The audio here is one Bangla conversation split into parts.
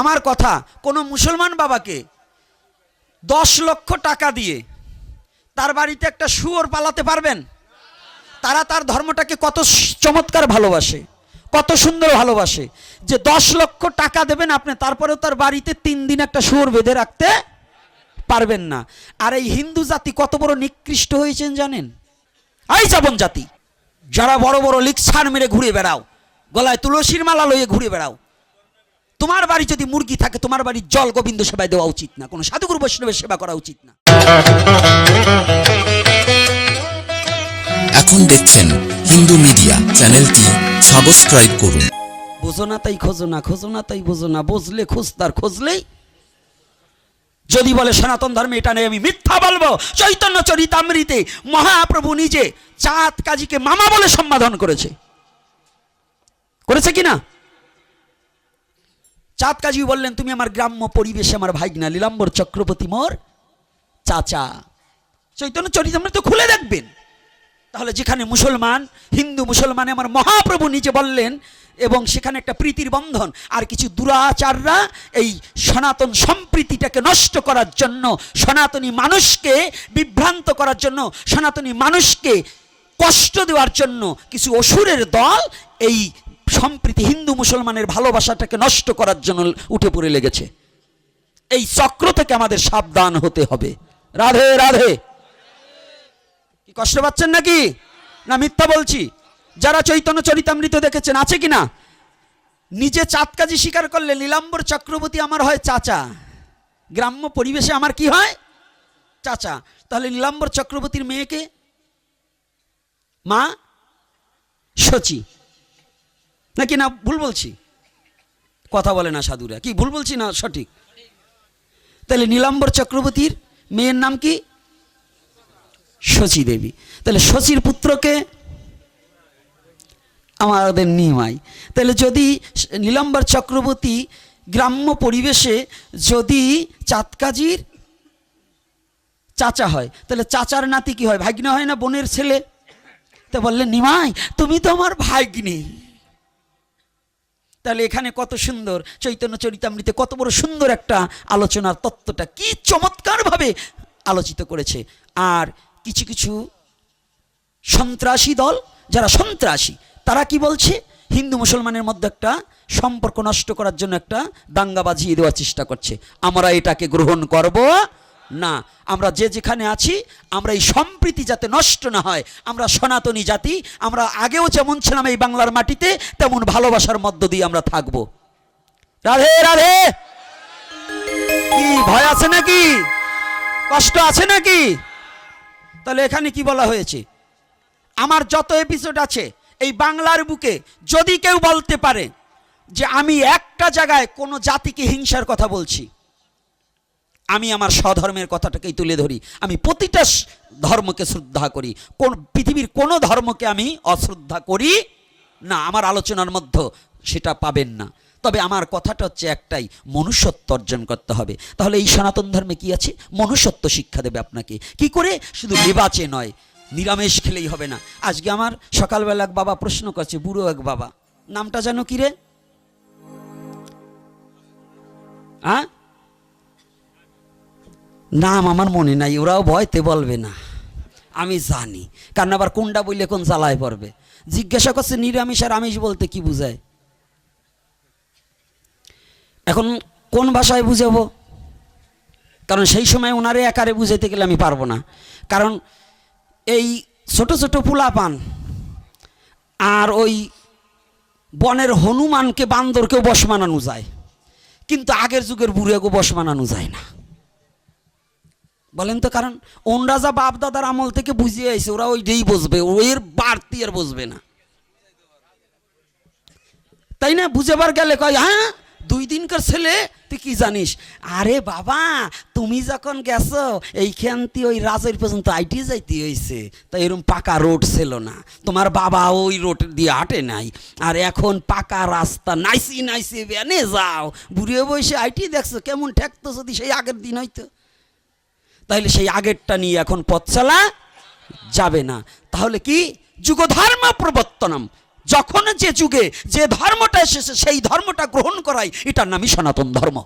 আমার কথা, কোনো মুসলমান বাবাকে দশ লক্ষ টাকা দিয়ে তার বাড়িতে একটা শুয়োর পালাতে পারবেন? তারা তার ধর্মটাকে কত চমৎকার ভালোবাসে, কত সুন্দর ভালোবাসে। যে দশ লক্ষ টাকা দেবেন আপনি, তারপরেও তার বাড়িতে তিন দিন একটা শুয়োর বেঁধে রাখতে পারবেন না। আর এই হিন্দু জাতি কত বড় নিকৃষ্ট হয়েছেন জানেন? এই যাবন জাতি, যারা বড় বড় লিকসার মেরে ঘুরে বেড়াও, গলায় তুলসীর মালা লইয়ে ঘুরে বেড়াও তোমার বাড়ি যদি মুরগি থাকে তোমার বাড়ির জল গোবিন্দ সেবায় দেওয়া উচিত না। কোনো সাধুগুরু বৈষ্ণবের সেবা করা উচিত না। এখন দেখছেন হিন্দু মিডিয়া চ্যানেলটি সাবস্ক্রাইব করুন। বোঝো না তাই খোঁজো না খোঁজো না তাই বোঝো না বুঝলে খুঁজতার খুঁজলেই। যদি বলে সনাতন ধর্মে এটা নেই আমি মিথ্যা বলব। চৈতন্য চরিতামৃতে মহাপ্রভু নিজে চাঁদ কাজীকে মামা বলে সম্বোধন করেছে। করেছে কি না? চাঁদ কাজী বললেন, তুমি আমার গ্রাম্য পরিবেশে আমার ভাইগনা লীলাম্বর চক্রবর্তী মোর চাচা। চৈতন্য চরিতামৃত খুলে দেখবেন। তাহলে যেখানে মুসলমান, হিন্দু মুসলমানে আমার মহাপ্রভু নিজে বললেন, এবং সেখানে একটা প্রীতির বন্ধন, আর কিছু দুরাচাররা এই সনাতন সম্প্রীতিটাকে নষ্ট করার জন্য, সনাতনী মানুষকে বিভ্রান্ত করার জন্য, সনাতনী মানুষকে কষ্ট দেওয়ার জন্য কিছু অসুরের দল এই সম্প্রীতি হিন্দু মুসলমানের ভালোবাসাটাকে নষ্ট করার জন্য উঠে পড়ে লেগেছে। এই চক্র থেকে আমাদের সাবধান হতে হবে। রাধে রাধে। কি কষ্ট পাচ্ছেন নাকি? না, মিথ্যা বলছি। যারা চৈতন্য চরিতামৃত দেখেছেন, আছে কি না নিজে চাঁদকাজি স্বীকার করলে লীলাম্বর চক্রবর্তী আমার হয় চাচা। গ্রাম্য পরিবেশে আমার কি হয়? চাচা। তাহলে নীলাম্বর চক্রবর্তীর মেয়েকে? মা? সচি নাকি না ভুল বলছি? কথা বলে না সাধুরা। কি, ভুল বলছি না সঠিক? তাহলে নীলাম্বর চক্রবর্তীর মেয়ের নাম কি? শচী দেবী তাহলে শচীর পুত্রকে আমাদের নিমাই। তাহলে যদি নীলাম্বর চক্রবর্তী গ্রাম্য পরিবেশে যদি চাঁদকাজির চাচা হয়, তাহলে চাচার নাতি কি হয়? ভাগ্নে হয় না বোনের ছেলে? তা বললেন নিমাই, তুমি তো আমার ভাগ্নি। তাহলে এখানে কত সুন্দর, চৈতন্য চরিতামৃতে কত বড় সুন্দর একটা আলোচনার তত্ত্বটা কি চমৎকারভাবে আলোচিত করেছে। আর কিছু কিছু সন্ত্রাসী দল, যারা সন্ত্রাসী, তারা কি বলছে? হিন্দু মুসলমানের মধ্যে একটা সম্পর্ক নষ্ট করার জন্য একটা দাঙ্গা বাজিয়ে দেওয়ার চেষ্টা করছে। আমরা এটাকে গ্রহণ করব না, আমরা যে যেখানে আছি, আমরা এই সম্প্রীতি যাতে নষ্ট না হয়, আমরা সনাতনী জাতি, আমরা আগেও যেমন ছিলাম এই বাংলার মাটিতে, তেমন ভালোবাসার মধ্য দিয়ে আমরা থাকব। রাধে রাধে! কি, ভয় আছে নাকি? কষ্ট আছে নাকি? তাহলে এখানে কি বলা হয়েছে? আমার যত এপিসোড আছে, এই বাংলার বুকে যদি কেউ বলতে পারে যে আমি একটা জায়গায় কোনো জাতিকে হিংসার কথা বলছি আমি আমার স্বধর্মের কথাটাকেই তুলে ধরি। আমি প্রতিটা ধর্মকে শ্রদ্ধা করি। কোন পৃথিবীর কোনো ধর্মকে আমি অশ্রদ্ধা করি না। আমার আলোচনার মধ্যে সেটা পাবেন না। তবে আমার কথাটা হচ্ছে একটাই, মনুষ্যত্ব অর্জন করতে হবে। তাহলে এই সনাতন ধর্মে কি আছে? মনুষ্যত্ব শিক্ষা দেবে আপনাকে। কি করে? শুধু লেবাচে নয়, নিরামিষ খেলেই হবে না। আজকে আমার সকালবেলা এক বাবা প্রশ্ন করছে, বুড়ো এক বাবা, নামটা জানো কি রে? হ্যাঁ নাম আমার মনে নাই, ওরাও ভয়তে বলবে না। আমি জানি। কারণ আবার কোনটা বললে কোন জ্বালায় পড়বে? জিজ্ঞাসা করছে, নিরামিষ আর আমিষ বলতে কি বুঝায়? এখন কোন ভাষায় বুঝাবো? কারণ সেই সময় ওনারে একারে বুঝাইতে গেলে আমি পারব না। কারণ এই ছোট ছোট পোলা পান আর ওই বনের হনুমানকে বান্দরকেও বস মানানো যায়। কিন্তু আগের যুগের বুড়েকেও বস মানানো যায় না। বলেন তো, কারণ ওনরা যা বাপ দাদার আমল থেকে বুঝিয়ে আইছে, ওরা ওইটাই বসবে ওর বাড়তি আর বসবে না। তাই না? বুঝেবার গেলে কয় হ্যাঁ দুই দিনকার ছেলে, তুই কি জানিস? আরে বাবা, তুমি যখন গেছো এইখানটি ওই রাজের পর্যন্ত আইটি যাইতে হয়েছে তাই এরকম পাকা রোড ছিল না। তোমার বাবা ওই রোড দিয়ে হাঁটে নাই। আর এখন পাকা রাস্তা, নাইসি নাইসি বেনে যাও। বুড়িয়ে বসে আইটি দেখছ, কেমন ঠেকতো যদি সেই আগের দিন হইতো? তাহলে সেই আগেরটা নিয়ে এখন পথ চালা যাবে না। তাহলে কি? যুগধর্ম প্রবর্তনম। যখন যে যুগে যে ধর্মটা এসেছে, সেই ধর্মটা গ্রহণ করাই, এটার নামই সনাতন ধর্ম।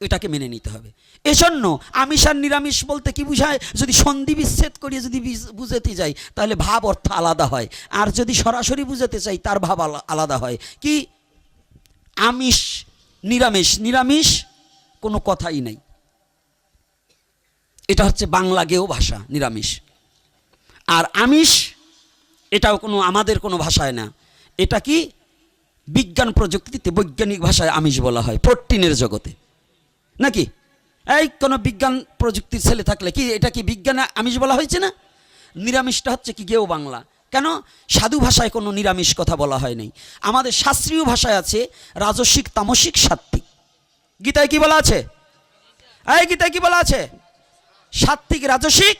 এটাকে মেনে নিতে হবে। এজন্য আমিষ আর নিরামিষ বলতে কি বুঝায়? যদি সন্ধি বিচ্ছেদ করিয়ে যদি বুঝাতে যাই, তাহলে ভাব অর্থ আলাদা হয়। আর যদি সরাসরি বুঝাতে চাই, তার ভাব আলা- আলাদা হয়। কি? আমিষ, নিরামিষ। নিরামিষ কোনো কথাই নাই। এটা হচ্ছে বাংলা গেও ভাষা, নিরামিষ। আর আমিষ, এটাও কোনো, আমাদের কোনো ভাষায় না। এটা কি? বিজ্ঞান প্রযুক্তিতে বৈজ্ঞানিক ভাষায় আমিষ বলা হয়, প্রোটিনের জগতে। নাকি? এই কোনো বিজ্ঞান প্রযুক্তির ছেলে থাকলে কি, এটা কি বিজ্ঞানে আমিষ বলা হয়েছে না? নিরামিষটা হচ্ছে কি গেও বাংলা। কেন? সাধু ভাষায় কোনো নিরামিষ কথা বলা হয় নাই। আমাদের শাস্ত্রীয় ভাষায় আছে রাজস্বিক তামসিক, সাত্ত্বিক। গীতায় কি বলা আছে? এই গীতায় কি বলা আছে? সাত্ত্বিক, রাজসিক,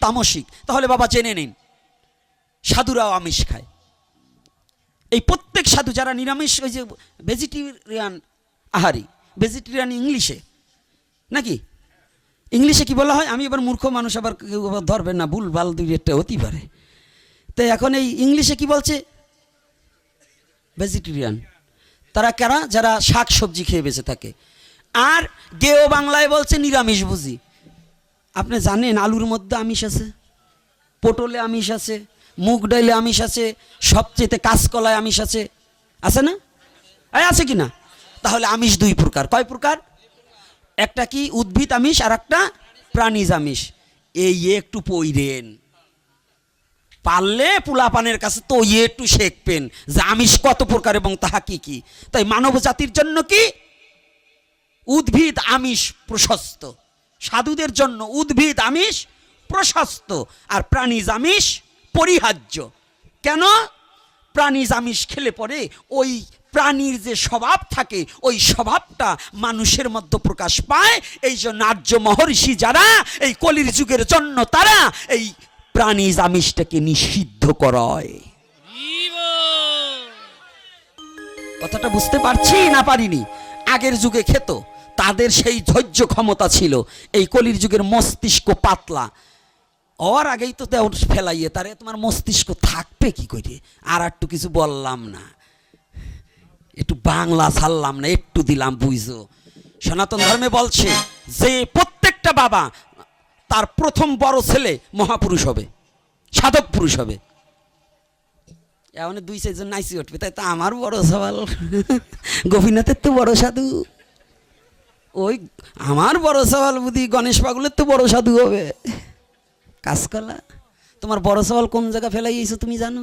তামসিক। তাহলে বাবা জেনে নিন, সাধুরাও আমিষ খায়। এই প্রত্যেক সাধু যারা নিরামিষ, ওই যে ভেজিটেরিয়ান আহারি ভেজিটেরিয়ান ইংলিশে, নাকি? ইংলিশে কি বলা হয়? আমি এবার মূর্খ মানুষ, আবার কেউ আবার ধরবেন না, ভুল ভালো দুই একটা হতেই পারে। তো এখন এই ইংলিশে কি বলছে? ভেজিটেরিয়ান তারা কারা? যারা শাক সবজি খেয়ে বেঁচে থাকে। আর গেও বাংলায় বলছে নিরামিষ বুঝি আপনি জানেন আলুর মধ্যে আমিষ আছে, পটলে আমিষ আছে, মুগ ডাইলে আমিষ আছে, সবচেয়েতে কাঁচকলায় আমিষ আছে। আছে না? আছে কি না তাহলে আমিষ দুই প্রকার। কয় প্রকার? একটা কি উদ্ভিদ আমিষ আর একটা প্রাণীজ আমিষ। এই একটু পইরেন। পারলে পুলাপানের কাছে তো ইয়ে একটু শেখবেন যে আমিষ কত প্রকার এবং তাহা কি কি। তাই মানব জাতির জন্য কি? উদ্ভিদ আমিষ প্রশস্ত। সাধুদের জন্য উদ্ভিদ, আমিষ, প্রশস্ত আর প্রাণীজ আমিষ পরিহার্য। কেন? প্রাণীজ আমিষ খেলে পরে ওই প্রাণীর যে স্বভাব থাকে, ওই স্বভাবটা মানুষের মধ্যে প্রকাশ পায়। এই জন্য আর্য মহর্ষি যারা, এই কলির যুগের জন্য তারা এই প্রাণীজ আমিষটাকে নিষিদ্ধ করায়। কথাটা বুঝতে পারছি না পারিনি? আগের যুগে খেত। তাদের সেই ধৈর্য ক্ষমতা ছিল। এই কলির যুগের মস্তিষ্ক পাতলা। ওর আগেই তো দেও ফেলাইয়ে তারে, তোমার মস্তিষ্ক থাকবে কি করে আর একটু কিছু বললাম না। একটু বাংলা ছাড়লাম না, একটু দিলাম বুঝো সনাতন ধর্মে বলছে যে প্রত্যেকটা বাবা তার প্রথম বড় ছেলে মহাপুরুষ হবে, সাধক পুরুষ হবে। এমন দুই চারজন নাইসি উঠবে, তাই তো আমার বড় সবাল গোপীনাথের তো বড় সাধু। ওই আমার বড় সওয়াল বুদ্ধি গণেশ পাগলের তো বড় সাধু হবে। কাঁচকলা তোমার বড় সওয়াল কোন জায়গা ফেলাইছো তুমি জানো?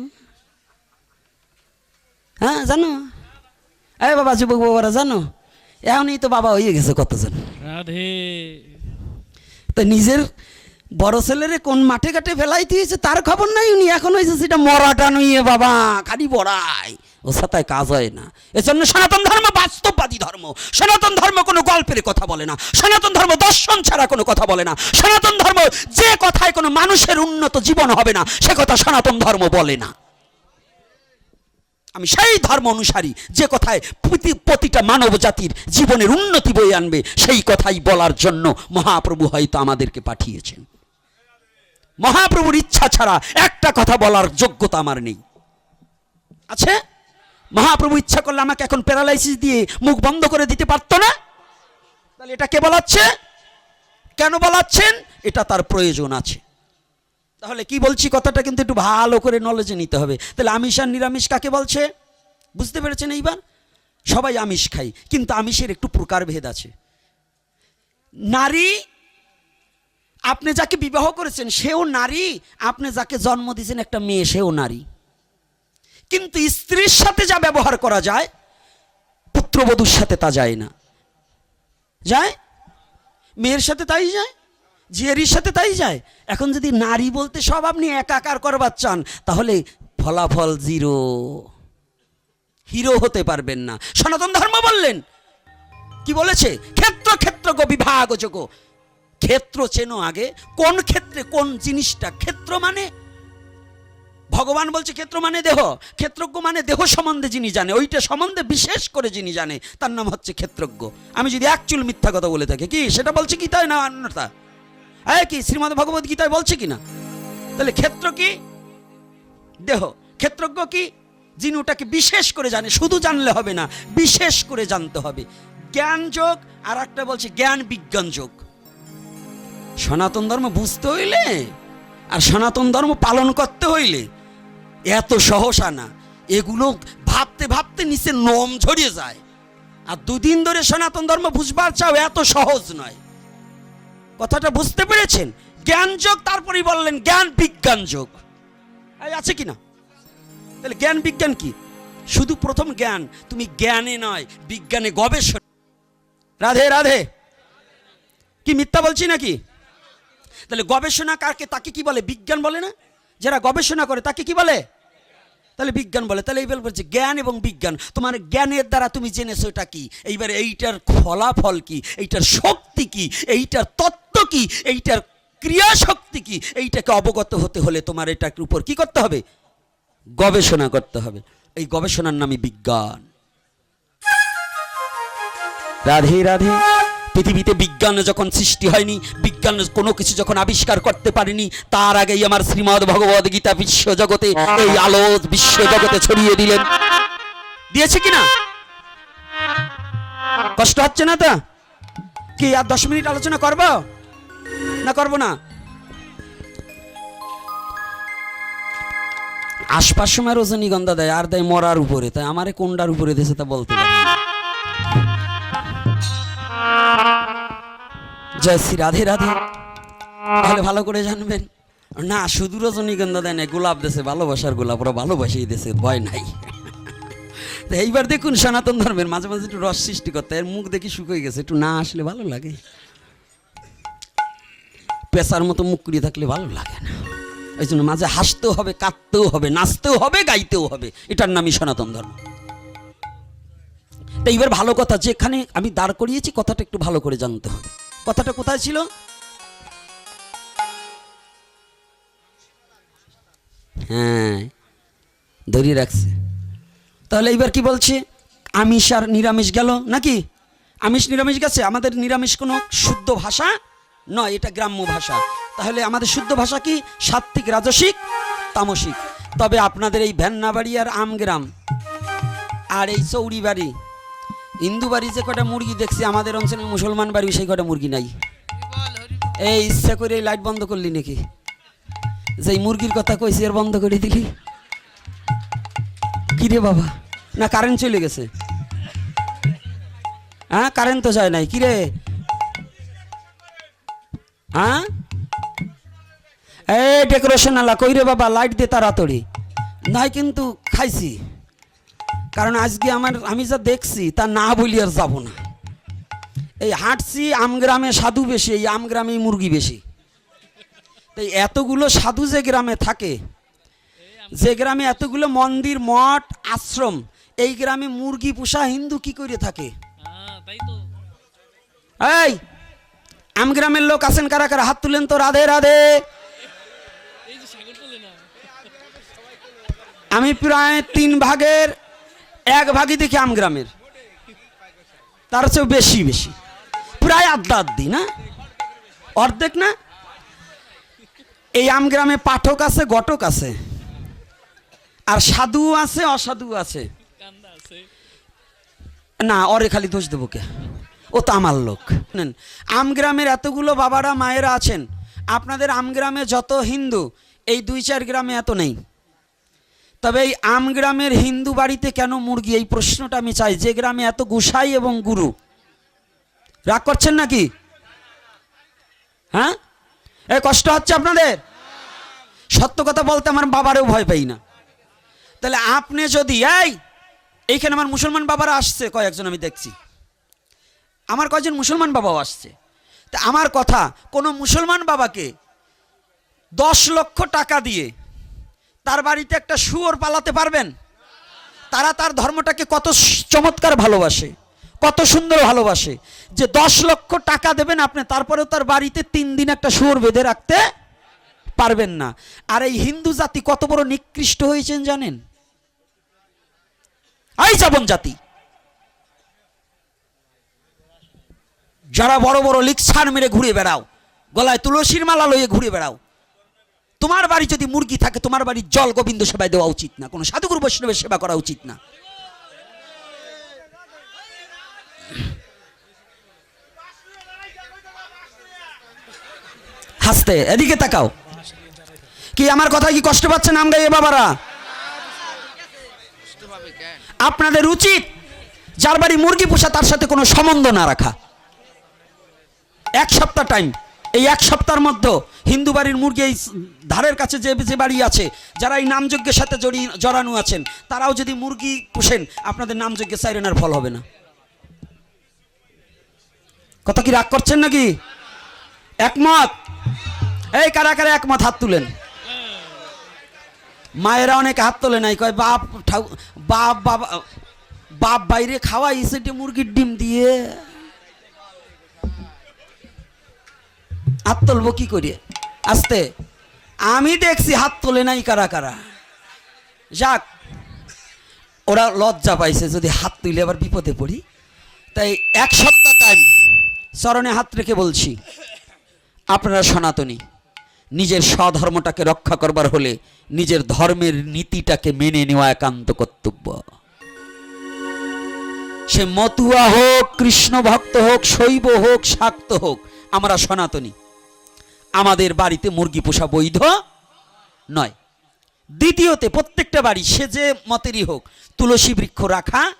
হ্যাঁ জানো? এই বাবা যুবক বাবারা জানো? এমনই তো বাবা হয়ে গেছে কতজন। তো নিজের বড় ছেলেরে কোন মাঠে ঘাটে ফেলাই দিয়েছে তার খবর নাই উনি? এখন হয়েছে সেটা মরাটা নইয়ে বাবা খালি বড়াই। ও সাথে কাজ হয় না। এজন্য সনাতন ধর্ম বাস্তববাদী ধর্ম। সনাতন ধর্ম কোনো গল্পের কথা বলে না। সনাতন ধর্ম দর্শন ছাড়া কোনো কথা বলে না। সনাতন ধর্ম যে কথায় কোনো মানুষের উন্নত জীবন হবে না, সে কথা সনাতন ধর্ম বলে না। আমি সেই ধর্ম অনুসারী যে কথায় প্রতি- প্রতিটা মানব জাতির জীবনের উন্নতি বয়ে আনবে, সেই কথাই বলার জন্য মহাপ্রভু হয়তো আমাদেরকে পাঠিয়েছেন। মহাপ্রভুর ইচ্ছা ছাড়া একটা কথা বলার যোগ্যতা আমার নেই। আছে? মহাপ্রভু ইচ্ছা করলে আমাকে এখন প্যারালাইসিস দিয়ে মুখ বন্ধ করে দিতে পারতো না? তাহলে এটা কে বলাচ্ছে? কেন বলাচ্ছেন? এটা তার প্রয়োজন আছে। তাহলে কি বলছি কথাটা কিন্তু একটু ভালো করে নলেজে নিতে হবে। তাহলে আমিষ আর নিরামিষ কাকে বলছে? বুঝতে পেরেছেন এইবার? সবাই আমিষ খাই, কিন্তু আমিষের একটু প্রকারভেদ আছে। নারী, আপনি যাকে বিবাহ করেছেন, সেও নারী, আপনি যাকে জন্ম দিয়েছেন একটা মেয়ে, সেও নারী। কিন্তু স্ত্রীর সাথে যা ব্যবহার করা যায়, পুত্রবধূর সাথে তা যায় না। যায়? মেয়ের সাথে তাই যায়? জিয়ারির সাথে তাই যায়? এখন যদি নারী বলতে সব আপনি একাকার করবার চান তাহলে ফলাফল জিরো। হিরো হতে পারবেন না। সনাতন ধর্ম বললেন। কি বলেছে? ক্ষেত্র ক্ষেত্র গো, বিভাগ ক্ষেত্র চেনো আগে। কোন ক্ষেত্রে কোন জিনিসটা ক্ষেত্র মানে? ভগবান বলছে ক্ষেত্র মানে দেহ, ক্ষেত্রজ্ঞ মানে দেহ সম্বন্ধে যিনি জানে, ওইটা সম্বন্ধে বিশেষ করে যিনি জানে, তার নাম হচ্ছে ক্ষেত্রজ্ঞ। আমি যদি একচুল মিথ্যা কথা বলে থাকি, কি? সেটা বলছে কি তাই না অন্যতা হ্যাঁ কি, শ্রীমদ ভগবত গীতায় বলছে কি না? তাহলে ক্ষেত্র কি? দেহ। ক্ষেত্রজ্ঞ কি? যিনি ওটাকে বিশেষ করে জানে, শুধু জানলে হবে না, বিশেষ করে জানতে হবে। জ্ঞান যোগ, আর একটা বলছে জ্ঞান বিজ্ঞান যোগ। সনাতন ধর্ম বুঝতে হইলে, আর সনাতন ধর্ম পালন করতে হইলে এত সহসা না। এগুলো ভাবতে ভাবতে নিচে নোম ঝরিয়ে যায়। আর দুদিন ধরে সনাতন ধর্ম বুঝবার চাও এত সহজ নয়। কথাটা বুঝতে পেরেছেন? জ্ঞান যোগ, তারপরেই বললেন জ্ঞান বিজ্ঞান যোগ। আছে কি না? তাহলে জ্ঞান বিজ্ঞান কি? শুধু প্রথম জ্ঞান, তুমি জ্ঞানে নয়, বিজ্ঞানে গবেষণা। রাধে রাধে। কি মিথ্যা বলছি নাকি? তাহলে গবেষণা কারকে, তাকে কি বলে? বিজ্ঞান বলে না? যারা গবেষণা করে, তাকে কি বলে? তাহলে বিজ্ঞান বলে। তাহলে এইবার বলছে, জ্ঞান এবং বিজ্ঞান, তোমার জ্ঞানের দ্বারা তুমি জেনেছো এটা কি? এইবার এইটার ফলাফল কি? এইটার শক্তি কি? এইটার তত্ত্ব কি? এইটার ক্রিয়া শক্তি কি? এইটাকে অবগত হতে হলে তোমার এটার উপর কি করতে হবে? গবেষণা করতে হবে। এই গবেষণার নামই বিজ্ঞান। রাধে রাধে। পৃথিবীতে বিজ্ঞান যখন সৃষ্টি হয়নি, বিজ্ঞান কোনো কিছু যখন আবিষ্কার করতে পারেনি, তার আগেই আমার শ্রীমদ ভগবদ গীতা বিশ্ব জগতে এই আলো বিশ্ব জগতে ছড়িয়ে দিলেন। দিয়েছে কিনা কষ্ট হচ্ছে না তো? কি আর দশ মিনিট আলোচনা করব? না করব না? আশপাশ সময় রজনীগন্ধা দেয়, আর দেয় মরার উপরে। তাই আমারে কোনটার উপরে দিয়েছে তা বলতে পারি জয় শ্রী রাধে রাধে। তাহলে ভালো করে জানবেন। না, শুধু রজনীগন্ধা দেয় না গোলাপ দেশে ভালোবাসার গোলাপ, ওরা ভালোবাসেই দেশে ভয় নাই। তো এইবার দেখুন সনাতন ধর্মের মাঝে মাঝে একটু রস সৃষ্টি করতে, এর মুখ দেখি শুকিয়ে গেছে, একটু না আসলে ভালো লাগে। পেশার মতো মুখ কুড়িয়ে থাকলে ভালো লাগে না। ওই জন্য মাঝে হাসতেও হবে, কাঁদতেও হবে, নাচতেও হবে, গাইতেও হবে, এটার নামই সনাতন ধর্ম। তা এইবার ভালো কথা, যেখানে আমি দাঁড় করিয়েছি, কথাটা একটু ভালো করে জানতে হবে। কথাটা কোথায় ছিল? হ্যাঁ ধরিয়ে রাখছে। তাহলে এইবার কি বলছে? আমিষ আর নিরামিষ গেল নাকি? আমিষ নিরামিষ গেছে? আমাদের নিরামিষ কোনো শুদ্ধ ভাষা নয়, এটা গ্রাম্য ভাষা। তাহলে আমাদের শুদ্ধ ভাষা কি? সাত্ত্বিক, রাজসিক, তামসিক। তবে আপনাদের এই ভ্যান্নাবাড়ি আর আমগ্রাম আর এই চৌরি বাড়ি হিন্দু বাড়ি যে কটা মুরগি দেখছি, আমাদের অঞ্চলে মুসলমান বাড়ি সেই কটা মুরগি নাই। এই ইচ্ছা করে এই লাইট বন্ধ করলি নাকি? যে মুরগির কথা কইছি আর বন্ধ করে দিলি? কি রে বাবা? না কারেন্ট চলে গেছে। হ্যাঁ কারেন্ট তো যায় নাই কি রে হ্যাঁ? এই ডেকোরেশন আলা, কই রে বাবা লাইট দে তাড়াতাড়ি। নাই কিন্তু, খাইছি। কারণ আজকে আমার আমি যা দেখছি তা না বলি আর যাব না। এই হাঁটছি আমগ্রামে সাধু বেশি এই আমগ্রামে মুরগি বেশি। তাই এতগুলো সাধু যে গ্রামে থাকে যে গ্রামে এতগুলো মন্দির মঠ আশ্রম এই গ্রামে মুরগি পোষা হিন্দু কি করে থাকে? এই আমগ্রামের লোক আছেন কারা কারা? হাত তুলেন তো রাধে রাধে। আমি প্রায় তিন ভাগের এক ভাগই দেখি আমগ্রামের তার চেয়েও বেশি বেশি। প্রায় আড্ডা আড্ডি না অর্ধেক না? এই আমগ্রামে পাঠক আছে ঘটক আছে। আর সাধু আছে অসাধু আছে। না, অরে খালি দোষ দেবো কে? ও তো আমার লোক। নেন আমগ্রামের এতগুলো বাবারা, মায়েরা আছেন। আপনাদের আমগ্রামে যত হিন্দু, এই দুই চার গ্রামে এত নেই। তবে এই আমগ্রামের হিন্দু বাড়িতে কেন মুরগি? এই প্রশ্নটা আমি চাই। যে গ্রামে এত গুসাই এবং গুরু, রাগ করছেন নাকি? হ্যাঁ? এ কষ্ট হচ্ছে আপনাদের? সত্য কথা বলতে আমার বাবারও ভয় পাই না। তাহলে আপনি যদি, এই, এইখানে আমার মুসলমান বাবারা আসছে, কয়েকজন আমি দেখছি। আমার কয়েকজন মুসলমান বাবাও আসছে? তা আমার কথা, কোনো মুসলমান বাবাকে দশ লক্ষ টাকা দিয়ে তার বাড়িতে একটা শুয়োর পালাতে পারবেন? তারা তার ধর্মটাকে কত চমৎকার ভালোবাসে, কত সুন্দর ভালোবাসে। যে দশ লক্ষ টাকা দেবেন আপনি, তারপরেও তার বাড়িতে তিন দিন একটা শুয়োর বেঁধে রাখতে পারবেন না। আর এই হিন্দু জাতি কত বড় নিকৃষ্ট হয়েছেন জানেন? এই যাবন জাতি। যারা বড় বড় লিকসান মেরে ঘুরে বেড়াও, গলায় তুলসীর মালা লইয়ে ঘুরে বেড়াও তোমার বাড়ি যদি মুরগি থাকে, তোমার বাড়ির জল গোবিন্দ সেবায় দেওয়া উচিত না। কোনো সাধুগুরু বৈষ্ণবের সেবা করা উচিত না। হাসতে, এদিকে তাকাও। কি, আমার কথা কি কষ্ট পাচ্ছেন আমরা এ বাবারা? আপনাদের উচিত যার বাড়ি মুরগি পোষা, তার সাথে কোনো সম্বন্ধ না রাখা। এক সপ্তাহ টাইম এই এক সপ্তাহের মধ্যে হিন্দু বাড়ির মুরগি এই ধারের কাছে যে যে বাড়ি আছে, যারা এই নামযজ্ঞের সাথে জড়ি জড়ানো আছেন, তারাও যদি মুরগি পোষেন, আপনাদের নামযজ্ঞে সাইরেনার ফল হবে না। কথা কি রাগ করছেন নাকি? একমত? এই কারা কারা একমত? হাত তুলেন। মায়েরা অনেক হাত তোলে নাই, কয় বাপ বাপ বাবা বাপ বাইরে খাওয়াই সেটি মুরগির ডিম দিয়ে। হাত তুলবো কি করে? আস্তে। আমি দেখছি হাত তোলে নাই কারা কারা। যাক, ওরা লজ্জা পাইছে যদি হাত তুলে আবার বিপদে পড়ি। তাই এক সপ্তাহ টাইম চরণে হাত রেখে বলছি, আপনারা সনাতনী, নিজের স্বধর্মটাকে রক্ষা করবার হলে নিজের ধর্মের নীতিটাকে মেনে নেওয়া একান্ত কর্তব্য। সে মতুয়া হোক, কৃষ্ণ ভক্ত হোক, শৈব হোক, শাক্ত হোক, আমরা সনাতনী। আমাদের বাড়িতে মুরগি পোষা বৈধ নয়। দ্বিতীয়তে, প্রত্যেকটা বাড়ি সে যে মতেরই হোক, তুলসী বৃক্ষ রাখা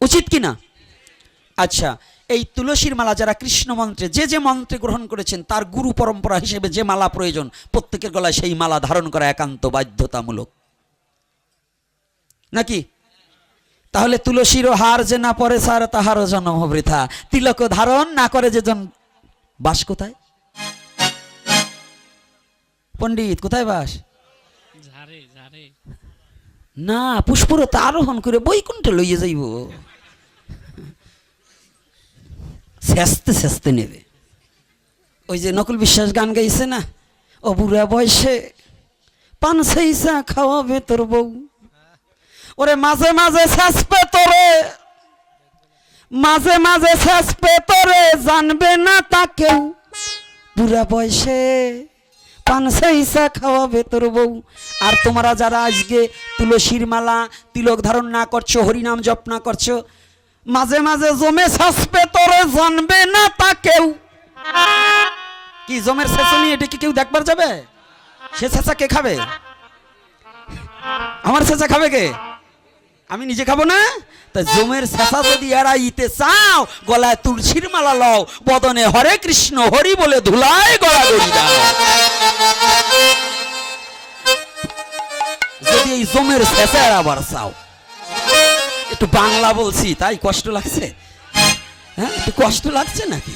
উচিত কি না? আচ্ছা এই তুলসীর মালা যারা কৃষ্ণ মন্ত্রে, যে যে মন্ত্রে গ্রহণ করেছেন, তার গুরু পরম্পরা হিসেবে যে মালা প্রয়োজন, প্রত্যেকের গলায় সেই মালা ধারণ করা একান্ত বাধ্যতামূলক। নাকি? তাহলে তুলসীরও হার যে না পরে স্যার, তাহারও জন্ম বৃথা। তিলক ধারণ না করে যে জন বাস কোথায়? পণ্ডিত কোথায় বাস? না পুষ্পরতা আরোহণ করে বৈকুণ্ঠে লইয়ে যাইব। সেস্তে সেস্তে নেবে। ওই যে নকুল বিশ্বাস গান গাইছে না? ও বুড়া বয়সে পান সেইসা খাওয়াবে তোর বউ। ওরে মাঝে মাঝে শেষপে তোরে। মাঝে মাঝে শেষপে তোরে জানবে না তা কেউ। বুড়া বয়সে আর তোমরা যারা আজকে তুলসীর মালা তিলক ধারণ না করছ, হরিনাম জপ না করছ, মাঝে মাঝে জমে জানবে না তা কেউ। কি জমের শেষনি এটা কি কেউ দেখবার যাবে? সে কে খাবে? আমার শেষা খাবে কে? আমি নিজে খাব না? তা জমের শেষা যদি এড়াইতে চাও, গলায় তুলসীর মালা লও, বদনে হরে কৃষ্ণ হরি বলে ধুলায় গলা এই জমের শেষা এড়াবার চাও। একটু বাংলা বলছি, তাই কষ্ট লাগছে? হ্যাঁ একটু কষ্ট লাগছে নাকি?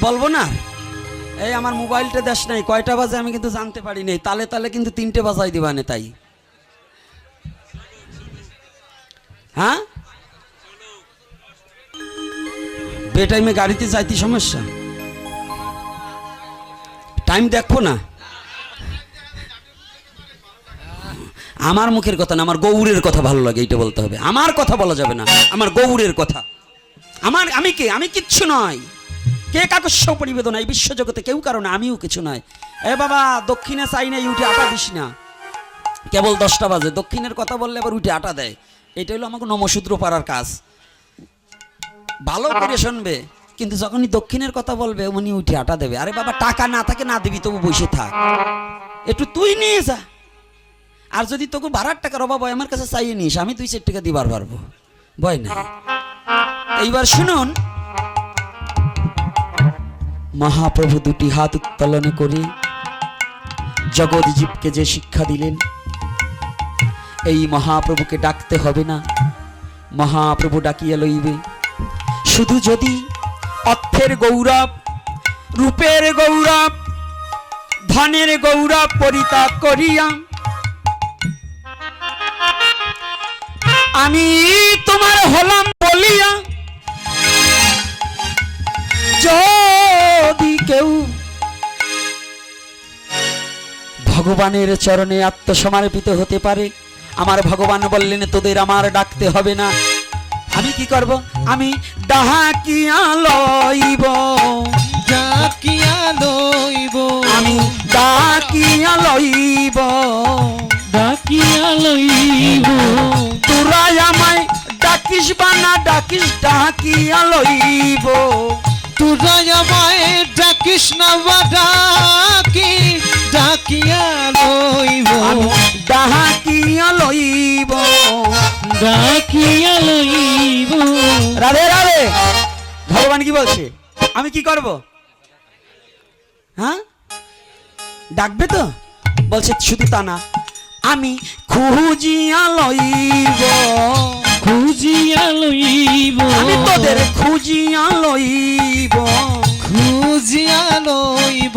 বলব না? এই আমার মোবাইলটা দেশ নাই, কয়টা বাজে আমি কিন্তু জানতে পারি নাই। তালে তালে কিন্তু তিনটে বাজাই দিবানে তাই। হ্যাঁ? বেটাইমে গাড়িতে যাইতে সমস্যা? টাইম দেখব না। আমার মুখের কথা না, আমার গৌরের কথা ভালো লাগে, এইটা বলতে হবে। আমার কথা বলা যাবে না, আমার গৌরের কথা। আমার, আমি কে? আমি কিচ্ছু নয়। কে কাকস্য পরিবেদন? এই বিশ্বজগতে কেউ কারণ আমিও কিছু নয়। এ বাবা, দক্ষিণে চাই না উঠে আটা দিস না। কেবল দশটা বাজে, দক্ষিণের কথা বললে আবার উঠে আটা দেয়। এটা হলো আমাকে নমশূদ্র পাড়ার কাজ। ভালো করে শুনবে, কিন্তু যখনই দক্ষিণের কথা বলবে, উনি উঠে আটা দেবে। আরে বাবা, টাকা না থাকে, না দিবি, তবু বসে থাক। একটু তুই নিয়ে যা। আর যদি তোকে বারার টাকার অভাব হয়, আমার কাছে চাইয়ে নিস, আমি দুই চার টাকা দিবার পারব। ভয় না এইবার শুনুন। মহাপ্রভু দুটি হাত উত্তোলন করে। জগৎ যে শিক্ষা দিলেন, এই মহাপ্রভুকে ডাকতে হবে না। মহাপ্রভু ডাকিয়া লইবে। শুধু যদি অর্থের গৌরব, রূপের গৌরব, ধনের গৌরব পরিত্যাগ করিয়া আমি তোমার হলাম বলিয়া। যদি কেউ ভগবানের চরণে আত্মসমর্পিত হতে পারে আমার ভগবান বললেন তোদের আমার ডাকতে হবে না। আমি কি করব? আমি ডাকিয়া লইব। ডাকিয়া লইব। আমি ডাকিয়া লইব। ডাকিয়া লইব। তোরা আমায় ডাকিস বা না ডাকিস ডাকিয়া লইব। তোরা আমায় ডাকিস না বা ডাকি ডাকিয়া লইব। ডাকিয়া লইব। ডাকিয়া লইব। রাধে রাধে। ভগবান কি বলছে? আমি কি করব? হ্যাঁ? ডাকবে তো? বলছে শুধু তা না। আমি খুঁজিয়া লইব। খুঁজিয়া লইব। খুঁজিয়া লইব।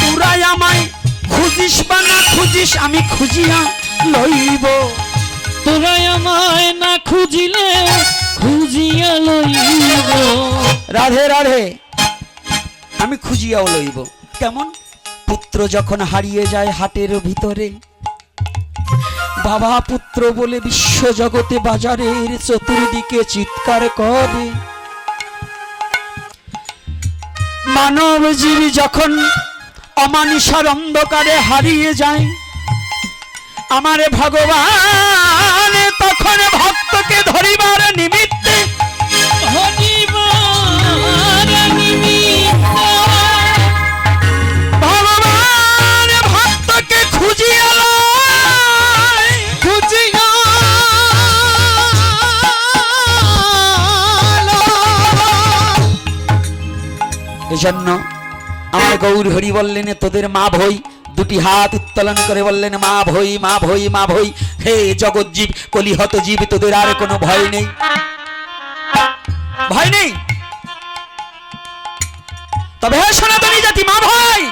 তোরা আমায় খুঁজিস বা না খুঁজিস আমি খুঁজিয়া লইব। তোরা আমায় না খুঁজিলে খুঁজিয়া লইব। রাধে রাধে আমি খুঁজিয়াও লইব। কেমন? পুত্র যখন হারিয়ে যায় হাটের ভিতরে বাবা পুত্র বলে বিশ্ব জগতে বাজারের চতুর্দিকে চিৎকার করে। মানব জীব যখন অমানিসার অন্ধকারে হারিয়ে যায় আমার ভগবান তখন ভক্তকে ধরিবার নিমিত্তে এজন্য আমার গৌর হরি বললেন, তোদের মা ভই। দুটি হাত উত্তোলন করে বললেন, মা ভই মা ভই মা ভই। হে জগৎজীব কলিহত জীব, তোদের আর কোনো ভয় নেই। ভয় নেই? তবে হে সনাতনী জাতি, মা ভয়!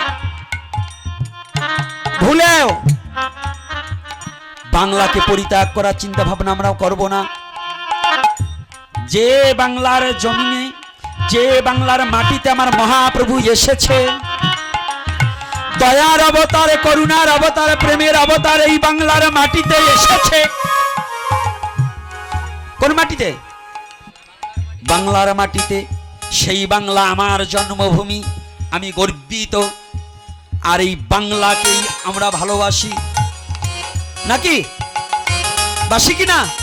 ভুলেও। বাংলাকে পরিত্যাগ করার চিন্তা ভাবনা আমরাও করব না। যে বাংলার জমিনে যে বাংলার মাটিতে আমার মহাপ্রভু এসেছে। দয়ার অবতার, করুণার অবতার, প্রেমের অবতার এই বাংলার মাটিতে এসেছে। কোন মাটিতে? বাংলার মাটিতে। সেই বাংলা আমার জন্মভূমি। আমি গর্বিত। আর এই বাংলাকেই আমরা ভালোবাসি। নাকি? বাসি কি না